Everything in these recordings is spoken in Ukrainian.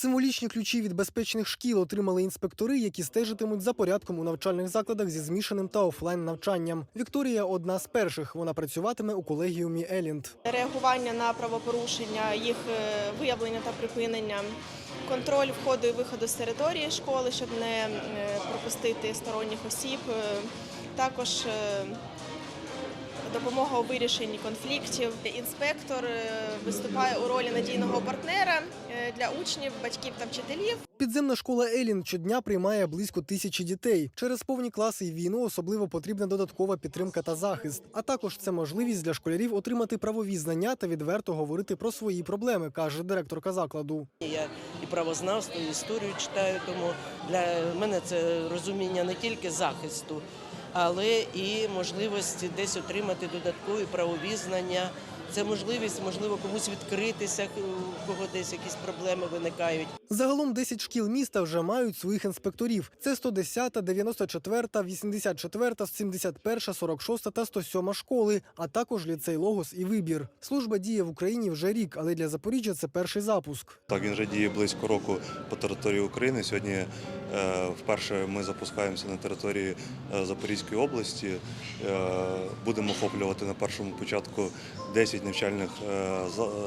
Символічні ключі від безпечних шкіл отримали інспектори, які стежитимуть за порядком у навчальних закладах зі змішаним та офлайн навчанням. Вікторія одна з перших. Вона працюватиме у колегіумі Елінд. реагування на правопорушення, їх е, виявлення та припинення, контроль входу і виходу з території школи, щоб не е, пропустити сторонніх осіб. Е, Також допомога у вирішенні конфліктів. Інспектор е, виступає у ролі надійного партнера е, для учнів, батьків та вчителів. Підземна школа Елінд щодня приймає близько тисячі дітей. Через повні класи і війну особливо потрібна додаткова підтримка та захист. А також це можливість для школярів отримати правові знання та відверто говорити про свої проблеми, каже директорка закладу. Я і правознавство, і історію читаю, тому для мене це розуміння не тільки захисту, але і можливості десь отримати додаткові правові знання. Це можливість, можливо, комусь відкритися, у кого десь якісь проблеми виникають. Загалом 10 шкіл міста вже мають своїх інспекторів. Це 110, 94, 84, 71, 46 та 107 школи, а також ліцей Логос і Вибір. Служба діє в Україні вже рік, але для Запоріжжя це перший запуск. Так, він вже діє близько року по території України. Сьогодні е, вперше ми запускаємося на території е, Запорізької області. Е, будемо охоплювати на першому початку 10 навчальних е,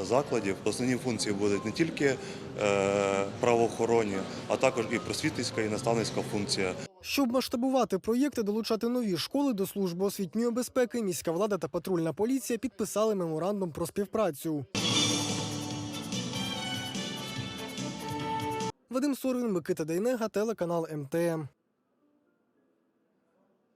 закладів. Основні функції будуть не тільки е, правоохоронні, а також і просвітницька і наставницька функція. Щоб масштабувати проєкти, долучати нові школи до служби освітньої безпеки, міська влада та патрульна поліція підписали меморандум про співпрацю. Вадим Сорвін, Микита Дейнега, телеканал МТМ.